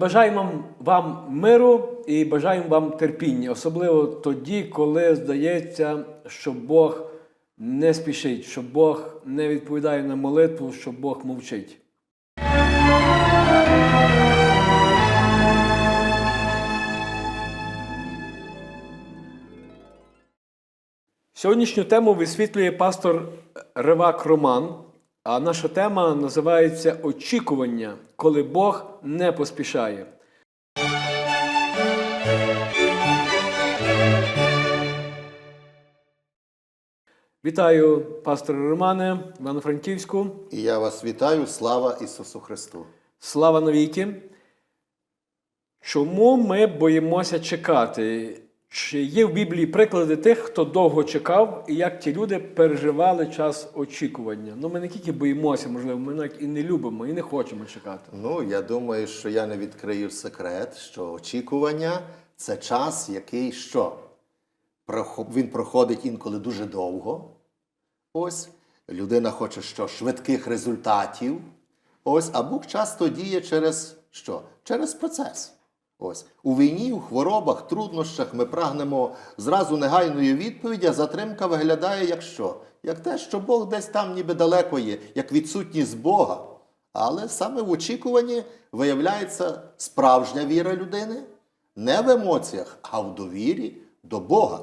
Бажаємо вам миру і бажаємо вам терпіння, особливо тоді, коли здається, що Бог не спішить, що Бог не відповідає на молитву, що Бог мовчить. Сьогоднішню тему висвітлює пастор Ривак Роман, а наша тема називається Очікування, коли Бог не поспішає. Вітаю пастора Романе, Івано-Франківську. І я вас вітаю, слава Ісусу Христу! Слава навіки. Чому ми боїмося чекати? Чи є в Біблії приклади тих, хто довго чекав, і як ті люди переживали час очікування? Ну, ми не тільки боїмося, можливо, ми навіть і не любимо, і не хочемо чекати. Ну, я думаю, що я не відкрию секрет, що очікування це час, який що? Він проходить інколи дуже довго. Ось людина хоче що? Швидких результатів. Ось, а Бог часто діє через що? Через процес. Ось у війні, у хворобах, труднощах ми прагнемо зразу негайної відповіді, а затримка виглядає як що? Як те, що Бог десь там ніби далеко є, як відсутність Бога. Але саме в очікуванні виявляється справжня віра людини не в емоціях, а в довірі до Бога.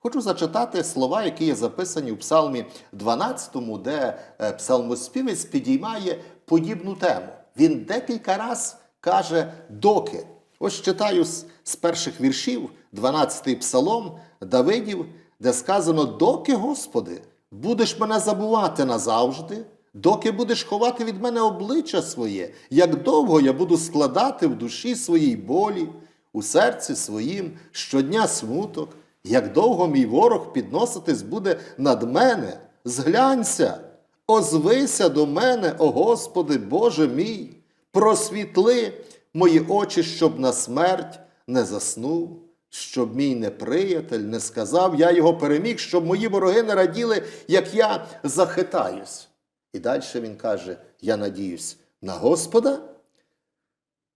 Хочу зачитати слова, які є записані в Псалмі 12, де е, псалмоспівець підіймає подібну тему. Він декілька раз каже доки. Ось читаю з, з перших віршів 12-й псалом Давидів, де сказано: Доки, Господи, будеш мене забувати назавжди, доки будеш ховати від мене обличчя своє, як довго я буду складати в душі своїй болі, у серці своїм щодня смуток, як довго мій ворог підноситись буде над мене, зглянься, озвися до мене, о Господи, Боже мій, просвітли мої очі, щоб на смерть не заснув, щоб мій неприятель не сказав, я його переміг, щоб мої вороги не раділи, як я захитаюсь. І далі він каже: Я надіюсь на Господа,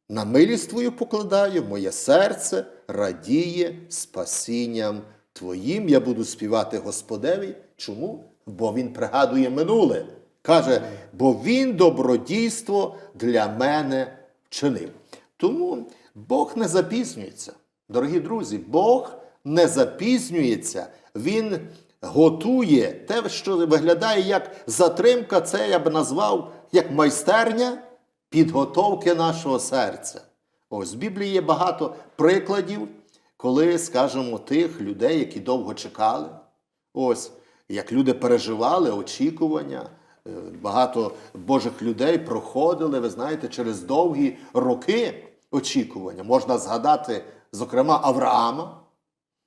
на милість Твою покладаю, моє серце радіє спасінням Твоїм. Я буду співати Господеві. Чому? Бо він пригадує минуле. Каже, бо він добродійство для мене вчинив. Тому Бог не запізнюється. Дорогі друзі, Бог не запізнюється. Він готує те, що виглядає як затримка, це я б назвав як майстерня підготовки нашого серця. Ось в Біблії є багато прикладів, коли, скажімо, тих людей, які довго чекали. Ось, як люди переживали очікування. Е, Багато Божих людей проходили, ви знаєте, через довгі роки очікування. Можна згадати, зокрема, Авраама.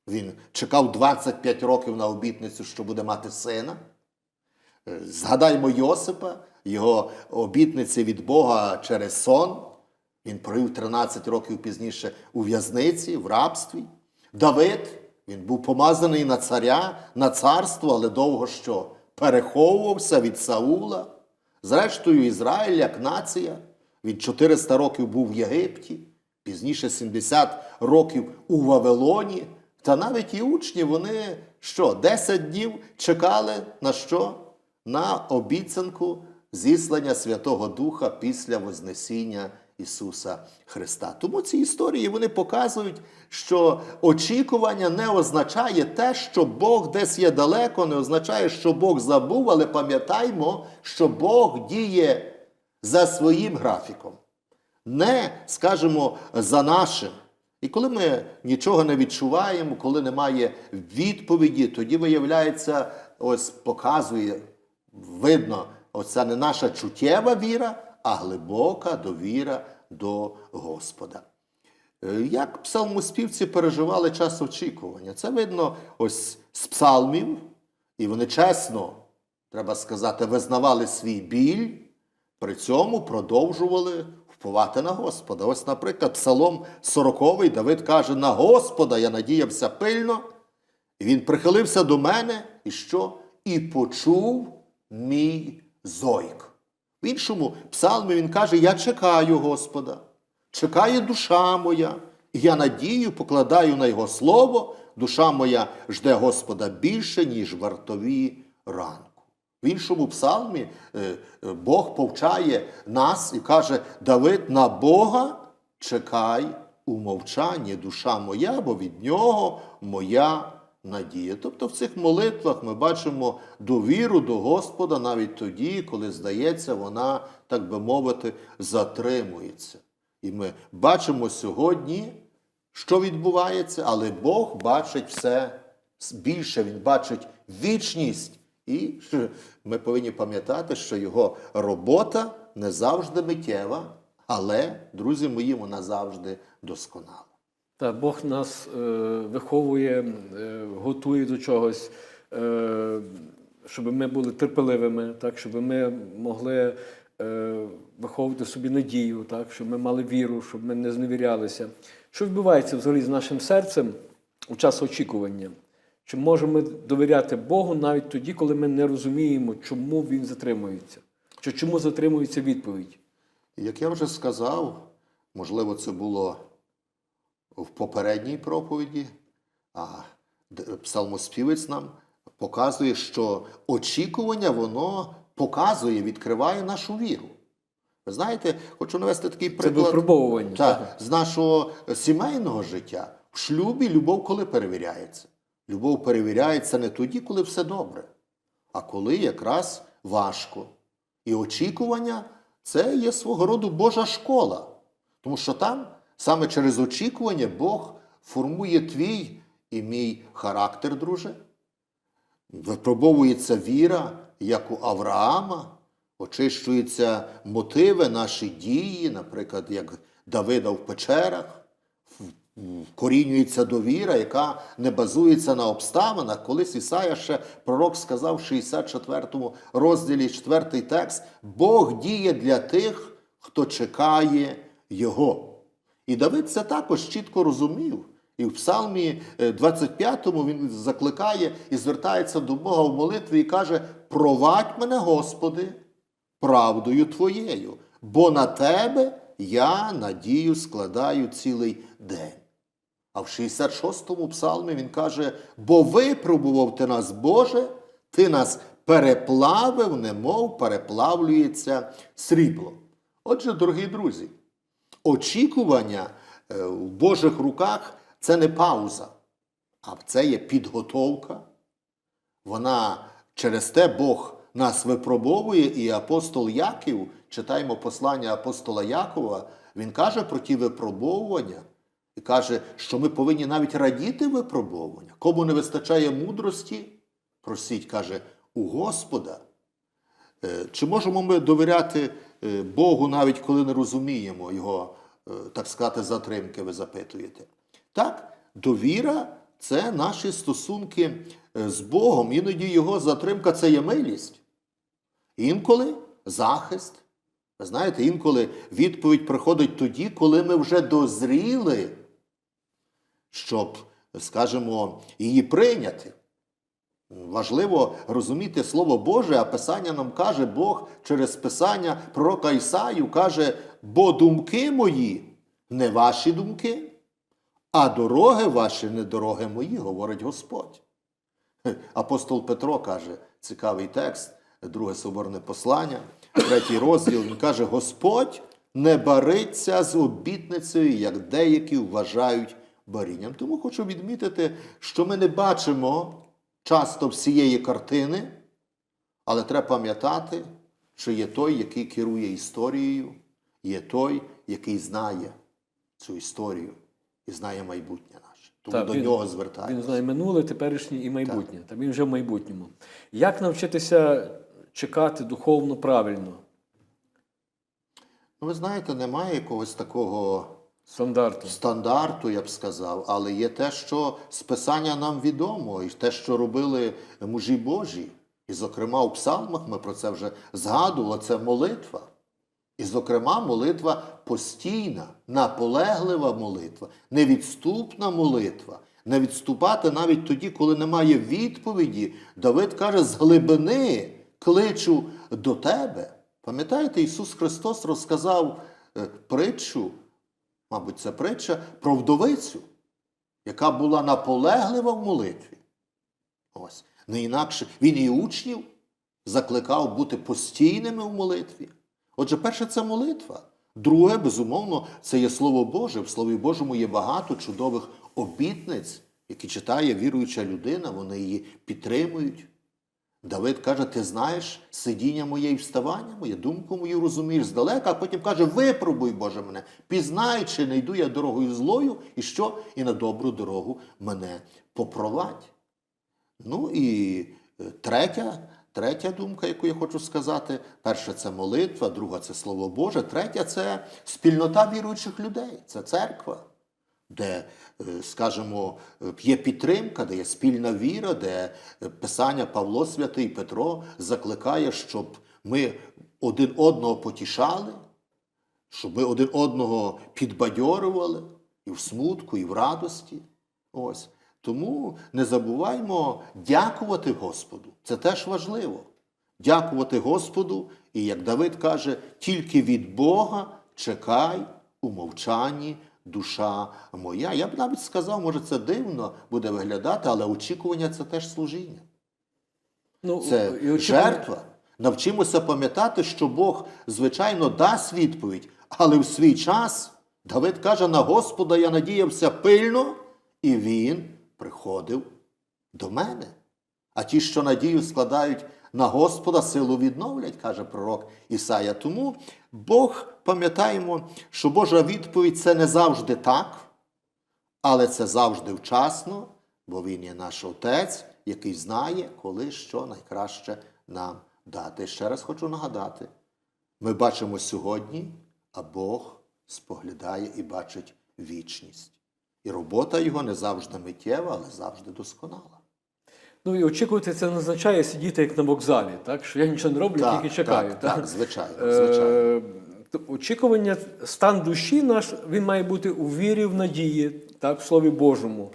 Він чекав 25 років на обітницю, що буде мати сина. Е, Згадаймо Йосипа, його обітниці від Бога через сон. Він провів 13 років пізніше у в'язниці, в рабстві. Давид, він був помазаний на царя, на царство, але довго що? Переховувався від Саула. Зрештою, Ізраїль як нація. Він 400 років був в Єгипті, пізніше 70 років у Вавилоні. Та навіть і учні, вони що, 10 днів чекали на що? На обіцянку зіслання Святого Духа після Вознесіння Ісуса Христа. Тому ці історії вони показують, що очікування не означає те, що Бог десь є далеко, не означає, що Бог забув, але пам'ятаймо, що Бог діє за своїм графіком, не, скажімо, за нашим. І коли ми нічого не відчуваємо, коли немає відповіді, тоді виявляється, ось показує, видно, оця не наша чуттєва віра, а глибока довіра до Господа. Е, Як псалмоспівці переживали час очікування? Це видно ось з псалмів, і вони чесно, треба сказати, визнавали свій біль, при цьому продовжували впливати на Господа. Ось, наприклад, Псалом 40 Давид каже: на Господа я надіявся пильно, і він прихилився до мене, і що? І почув мій зойк. В іншому псалмі він каже: Я чекаю Господа. чекає душа моя, і я надію покладаю на Його слово, душа моя жде Господа більше, ніж вартові ранку. В іншому псалмі е, е, Бог повчає нас і каже: Давид на Бога чекай у мовчанні, душа моя, бо від нього моя надія. Тобто в цих молитвах ми бачимо довіру до Господа навіть тоді, коли здається, вона, так би мовити, затримується. І ми бачимо сьогодні, що відбувається, але Бог бачить все більше, Він бачить вічність. І ми повинні пам'ятати, що його робота не завжди миттєва, але, друзі мої, вона завжди досконала. Та Бог нас е, виховує, е, готує до чогось, е, щоб ми були терпеливими, так, щоб ми могли е, виховувати собі надію, так, щоб ми мали віру, щоб ми не зневірялися. Що відбувається взагалі з нашим серцем у час очікування? Чи можемо ми довіряти Богу навіть тоді, коли ми не розуміємо, чому Він затримується? Чи чому затримується відповідь? Як я вже сказав, можливо, це було в попередній проповіді, а псалмоспівець нам показує, що очікування воно показує, відкриває нашу віру. Ви знаєте, хочу навести такий Це приклад. випробовування. Так, з нашого сімейного життя в шлюбі любов коли перевіряється? Любов перевіряється не тоді, коли все добре, а коли якраз важко. І очікування це є свого роду Божа школа. Тому що там саме через очікування Бог формує твій і мій характер, друже. Випробовується віра, як у Авраама, очищуються мотиви, наші дії, наприклад, як Давида в печерах, вкорінюється довіра, яка не базується на обставинах. Колись Ісая ще пророк сказав в 64 розділі, 4 текст: Бог діє для тих, хто чекає Його. І Давид це також чітко розумів. І в Псалмі е, 25 він закликає і звертається до Бога в молитві і каже: Провадь мене, Господи, правдою Твоєю, бо на Тебе я надію складаю цілий день. А в 66-му псалмі він каже: Бо випробував ти нас, Боже, ти нас переплавив, немов переплавлюється срібло. Отже, дорогі друзі, очікування е, в Божих руках це не пауза, а це є підготовка. Вона через те Бог нас випробовує, і апостол Яків, читаємо послання апостола Якова, він каже про ті випробовування і каже, що ми повинні навіть радіти випробовування. Кому не вистачає мудрості, просіть, каже, у Господа. Е, Чи можемо ми довіряти е, Богу, навіть коли не розуміємо Його, е, так сказати, затримки, ви запитуєте? Так, довіра це наші стосунки з Богом. Іноді Його затримка це є милість. Інколи захист. Ви знаєте, інколи відповідь приходить тоді, коли ми вже дозріли, щоб, скажімо, її прийняти. Важливо розуміти Слово Боже, а Писання нам каже, Бог через Писання пророка Ісаю каже, бо думки мої не ваші думки, а дороги ваші не дороги мої, говорить Господь. Апостол Петро каже, цікавий текст, друге соборне послання, третій розділ, він каже: Господь не бариться з обітницею, як деякі вважають барінням. Тому хочу відмітити, що ми не бачимо часто всієї картини, але треба пам'ятати, що є той, який керує історією, є той, який знає цю історію і знає майбутнє наше. Тому Так, до він- нього звертаємося. Він знає минуле, теперішнє і майбутнє. Та він вже в майбутньому. Як навчитися чекати духовно правильно? Ну, ви знаєте, немає якогось такого Стандарту. стандарту, я б сказав, але є те, що з Писання нам відомо, і те, що робили мужі Божі. І, зокрема, у псалмах ми про це вже згадували, це молитва. І, зокрема, молитва постійна, наполеглива молитва, невідступна молитва. Не відступати навіть тоді, коли немає відповіді. Давид каже, з глибини кличу до тебе. Пам'ятаєте, Ісус Христос розказав е, притчу мабуть, це притча про вдовицю, яка була наполеглива в молитві. Ось. Не інакше він і учнів закликав бути постійними в молитві. Отже, перше це молитва. Друге, безумовно, це є Слово Боже. В Слові Божому є багато чудових обітниць, які читає віруюча людина, вони її підтримують. Давид каже: ти знаєш сидіння моє і вставання моє, думку мою розумієш здалека, а потім каже: випробуй, Боже, мене, пізнай, чи не йду я дорогою злою, і що? І на добру дорогу мене попровадь. Ну і е, третя, третя думка, яку я хочу сказати: перша це молитва, друга це Слово Боже, третя це спільнота віруючих людей, це церква, де, е, скажімо, є підтримка, де є спільна віра, де Писання Павло Святий Петро закликає, щоб ми один одного потішали, щоб ми один одного підбадьорювали і в смутку, і в радості. Ось. Тому не забуваймо дякувати Господу. Це теж важливо. Дякувати Господу, і як Давид каже, тільки від Бога чекай у мовчанні душа моя. Я б навіть сказав, може, це дивно буде виглядати, але очікування це теж служіння. Ну, Це і очікування- жертва. Навчимося пам'ятати, що Бог, звичайно, дасть відповідь, але в свій час Давид каже: на Господа я надіявся пильно, і він приходив до мене. А ті, що надію складають на Господа, силу відновлять, каже пророк Ісая. Тому Бог, пам'ятаємо, що Божа відповідь це не завжди так, але це завжди вчасно, бо Він є наш Отець, який знає, коли що найкраще нам дати. Ще раз хочу нагадати: ми бачимо сьогодні, а Бог споглядає і бачить вічність. І робота його не завжди миттєва, але завжди досконала. Ну і очікувати це не означає сидіти як на вокзалі, так? що я нічого не роблю, тільки чекаю. так, так, звичайно, Е, звичайно. Очікування, стан душі наш, він має бути у вірі, в надії, так, в Слові Божому.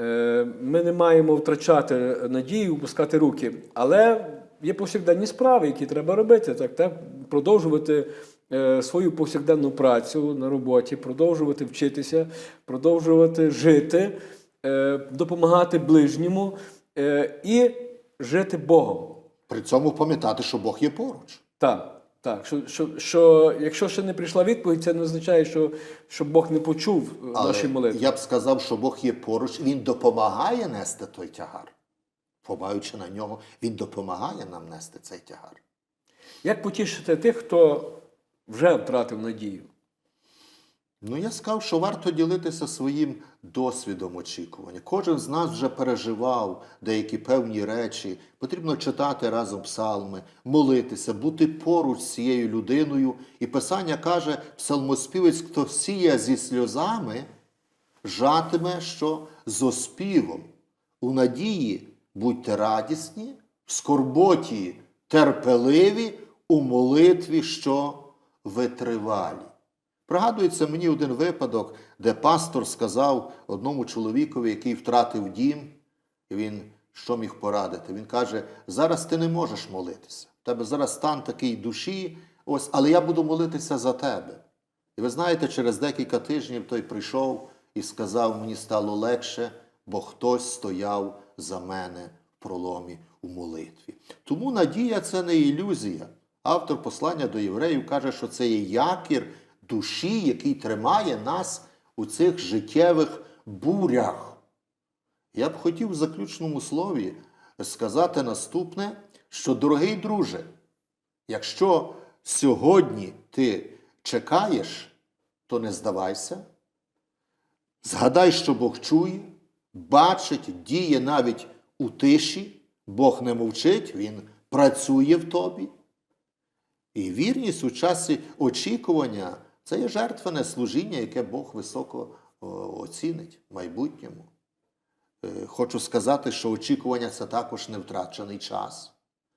Е, Ми не маємо втрачати надію, опускати руки, але є повсякденні справи, які треба робити, так, так? продовжувати е, свою повсякденну працю на роботі, продовжувати вчитися, продовжувати жити, допомагати ближньому і жити Богом. При цьому пам'ятати, що Бог є поруч. Так, так. Що, що, що якщо ще не прийшла відповідь, це не означає, що, що Бог не почув е, Але наші молитви. я б сказав, що Бог є поруч, Він допомагає нести той тягар. Побаючи на нього, Він допомагає нам нести цей тягар. Як потішити тих, хто вже втратив надію? Ну, я сказав, що варто ділитися своїм досвідом очікування. Кожен з нас вже переживав деякі певні речі. Потрібно читати разом псалми, молитися, бути поруч з цією людиною. І Писання каже, псалмоспівець, хто сіє зі сльозами, жатиме, що з оспівом. У надії будьте радісні, в скорботі терпеливі, у молитві, що витривалі. Пригадується мені один випадок, де пастор сказав одному чоловікові, який втратив дім, і він що міг порадити? Він каже: зараз ти не можеш молитися. У тебе зараз стан такий душі, ось, але я буду молитися за тебе. І ви знаєте, через декілька тижнів той прийшов і сказав, мені стало легше, бо хтось стояв за мене в проломі у молитві. Тому надія це не ілюзія. Автор послання до євреїв каже, що це є якір душі, який тримає нас у цих життєвих бурях. Я б хотів в заключному слові сказати наступне, що, дорогий друже, якщо сьогодні ти чекаєш, то не здавайся. Згадай, що Бог чує, бачить, діє навіть у тиші, Бог не мовчить, Він працює в тобі. І вірність у часі очікування це є жертвене служіння, яке Бог високо оцінить в майбутньому. Е, Хочу сказати, що очікування це також не втрачений час.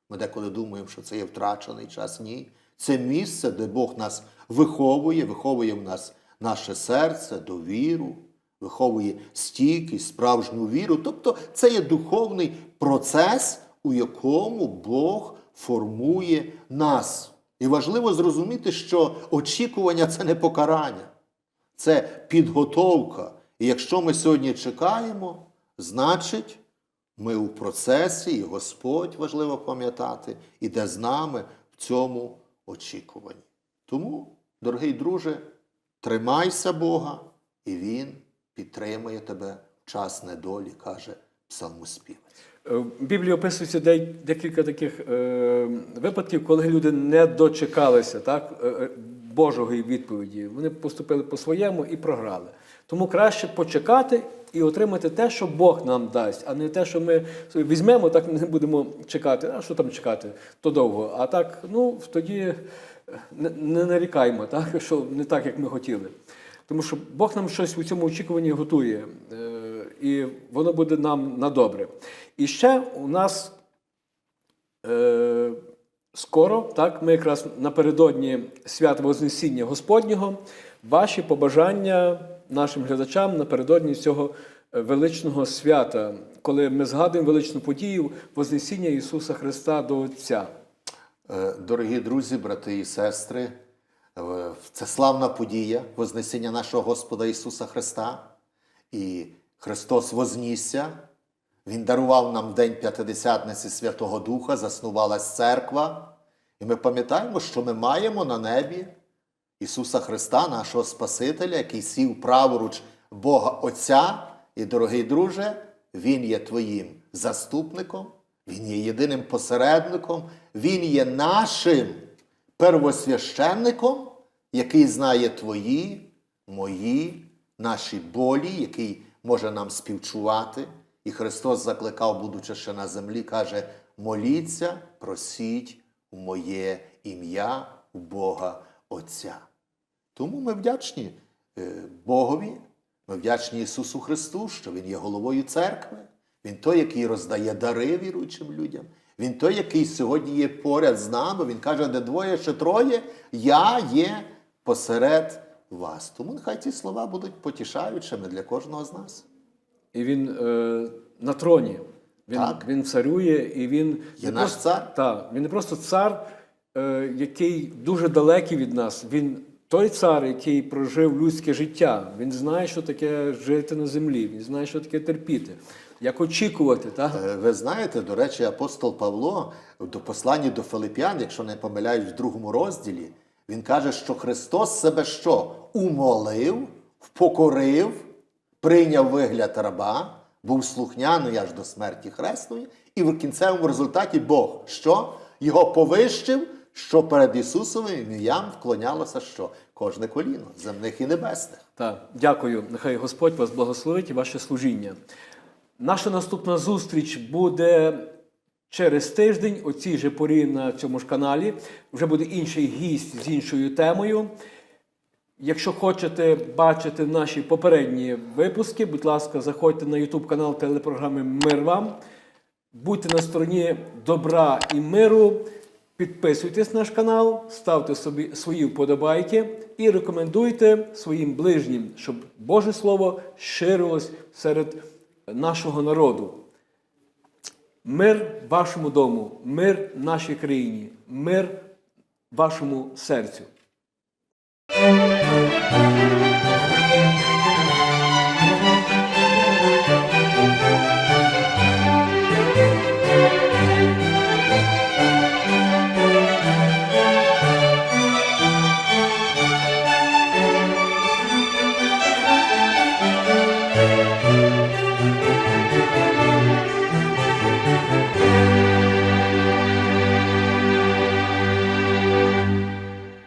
Ми деколи думаємо, що це є втрачений час. Ні. Це місце, де Бог нас виховує, виховує в нас наше серце, довіру, виховує стійкість, справжню віру. Тобто це є духовний процес, у якому Бог формує нас. І важливо зрозуміти, що очікування це не покарання. Це підготовка. І якщо ми сьогодні чекаємо, значить ми у процесі, і Господь важливо пам'ятати, іде з нами в цьому очікуванні. Тому, дорогий друже, тримайся Бога, і Він підтримує тебе в час недолі, каже псалмоспівець. Е, В Біблії описується декілька таких е, випадків, коли люди не дочекалися так, е, Божої відповіді. Вони поступили по-своєму і програли. Тому краще почекати і отримати те, що Бог нам дасть, а не те, що ми візьмемо, так не будемо чекати. А що там чекати? То довго. А так, ну тоді не, нарікаємо, так, що не так, як ми хотіли. Тому що Бог нам щось у цьому очікуванні готує, і воно буде нам на добре. І ще у нас е, скоро, так, ми якраз напередодні свята Вознесіння Господнього, ваші побажання нашим глядачам напередодні цього е, величного свята, коли ми згадуємо величну подію Вознесіння Ісуса Христа до Отця. Е, Дорогі друзі, брати і сестри, це славна подія Вознесення нашого Господа Ісуса Христа. І Христос вознісся. Він дарував нам День П'ятидесятниці Святого Духа, заснувалась церква. І ми пам'ятаємо, що ми маємо на небі Ісуса Христа, нашого Спасителя, який сів праворуч Бога Отця. І, дорогий друже, Він є твоїм заступником, Він є єдиним посередником, Він є нашим первосвященником, який знає твої, мої, наші болі, який може нам співчувати. І Христос закликав, будучи ще на землі, каже: моліться, просіть у моє ім'я у Бога Отця. Тому ми вдячні е, Богові, ми вдячні Ісусу Христу, що Він є головою церкви. Він той, який роздає дари віруючим людям. Він той, який сьогодні є поряд з нами. Він каже, де двоє чи троє, я є посеред вас. Тому нехай ці слова будуть потішаючими для кожного з нас. І він е, на троні. Він, Так. він царює, і він Є не наш просто, цар. Так, він не просто цар, е, який дуже далекий від нас. Він той цар, який прожив людське життя. Він знає, що таке жити на землі, він знає, що таке терпіти, як очікувати. Так? Е, Ви знаєте, до речі, апостол Павло до посланні до Филип'ян, якщо не помиляюсь, в другому розділі, він каже, що Христос себе що? Умолив, впокорив, прийняв вигляд раба, був слухняний аж до смерті хресної, і в кінцевому результаті Бог що? Його повищив, що перед Ісусовим ім'ям вклонялося що? Кожне коліно, земних і небесних. Так, дякую. Нехай Господь вас благословить і ваше служіння. Наша наступна зустріч буде через тиждень, о цій же порі на цьому ж каналі. Вже буде інший гість з іншою темою. Якщо хочете бачити наші попередні випуски, будь ласка, заходьте на YouTube канал телепрограми Мир вам. Будьте на стороні добра і миру. Підписуйтесь на наш канал, ставте собі свої вподобайки і рекомендуйте своїм ближнім, щоб Боже Слово ширилось серед нашого народу. Мир вашому дому, мир нашій країні, мир вашому серцю.